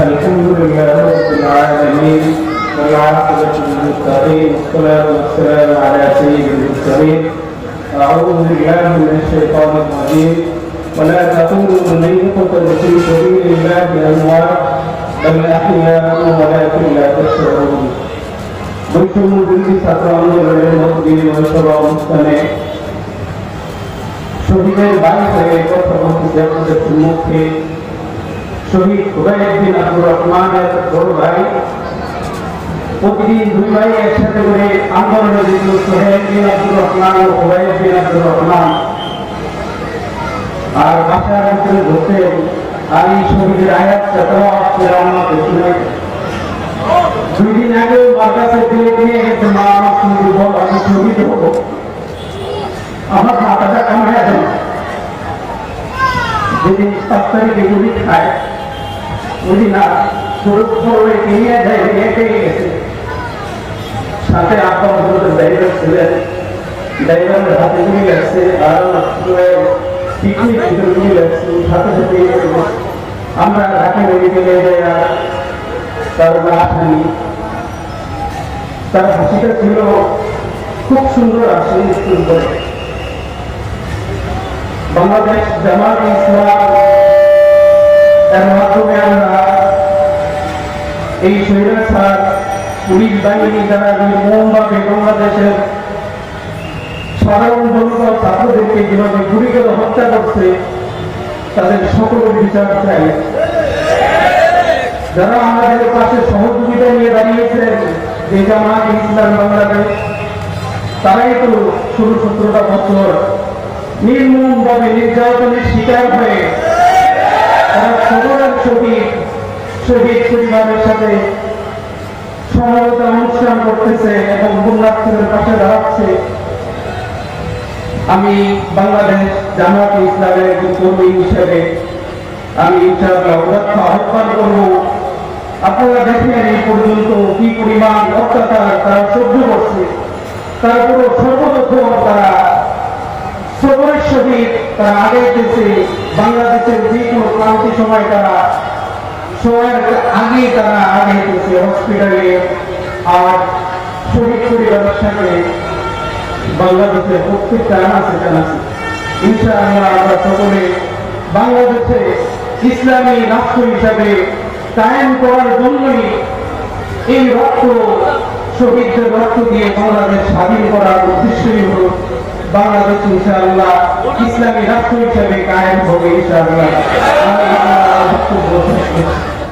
الحمد لله رب العالمين والعاقبة للمتقين والصلاة والسلام على سيد المرسلين أعوذ بالله من الشيطان الرجيم ولا تقولوا منطقة في سبيل الله أموات بل أحياء ولكن لا تشعرون بشروا بالنساء والمؤمنين والشباب والسنة শহীদের বাড়ি থেকে কথা বলতে শহীদ হুবাইদ্দিন আব্দুর রহমানের বড় ভাই। প্রতিদিন দুই ভাই একসাথে করে আন্দোলনে যেত সোহেবদ্দিন আব্দুর রহমান ও হুবাইদ্দিন আব্দুর রহমান। আর বাসার ভিতরে বসে আর এই শহীদের আয়াত চাতাওয়া আমাকে শুনে দুই দিন আগে কাছে দিয়ে দিয়ে গেছে মা আমার শুনবি বল, আমি শহীদ হব। আমার যেদিন পাঁচ তারিখে গুলি খায় বুঝি না ছোট নিয়ে যায় নিয়ে গেছে সাথে আব্বা মতো ড্রাইভার ছিলেন। ড্রাইভারের হাতে গুলি লাগছে, আর পিকনিক ভিতরে গুলি লাগছে, সাথে সাথে আমরা ঢাকা মেডিকেলে যাই তার লাশ তার হাসিটা ছিল খুব সুন্দর আসে সুন্দর। বাংলাদেশ জামাত ইসলাম পুলিশ বাহিনী যারা নির্মমভাবে বাংলাদেশের সাধারণ জনতা ছাত্রদেরকে যেভাবে গুলি করে হত্যা করছে, তাদের সকলের বিচার চাই। যারা আমাদের পাশে সহযোগিতা নিয়ে দাঁড়িয়েছেন, যে জামাত ইসলাম বাংলাদেশ, তারাই তো ষোলো সতেরোটা বছর নির্মমভাবে নির্যাতনের শিকার হয়ে তারা সকলের শহীদ শহীদ পরিবারের সাথে অনুষ্ঠান করতেছে এবং পুণ্যার্থীদের পাশে দাঁড়াচ্ছে। আমি বাংলাদেশ জামাত ইসলামের একজন কর্মী হিসেবে আমি ইনশাআল্লাহ আহ্বান করব, আপনারা দেখেন এই পর্যন্ত কি পরিমাণ অত্যাচার, তারা সহ্য করছে। সর্বপ্রথম তারা সবরের সহিত তারা বাংলাদেশের যে কোনো ক্রান্তি সময় তারা সময়ের আগে তারা আগে হসপিটালে আর শহীদ পরিবারের সাথে বাংলাদেশের প্রত্যেকটা আনাচে জানাচ্ছে ইনশাআল্লাহ আমরা সকলে বাংলাদেশে ইসলামী রাষ্ট্র হিসাবে কায়েম করার জন্যই এই রক্ত শহীদদের রক্ত দিয়ে বাংলাদেশ স্বাধীন করার উদ্দেশ্যই হল বাংলাদেশ ইনশাআল্লাহ ইসলামী রাষ্ট্র হিসাবে কায়েম হবে, ইনশাআল্লাহ।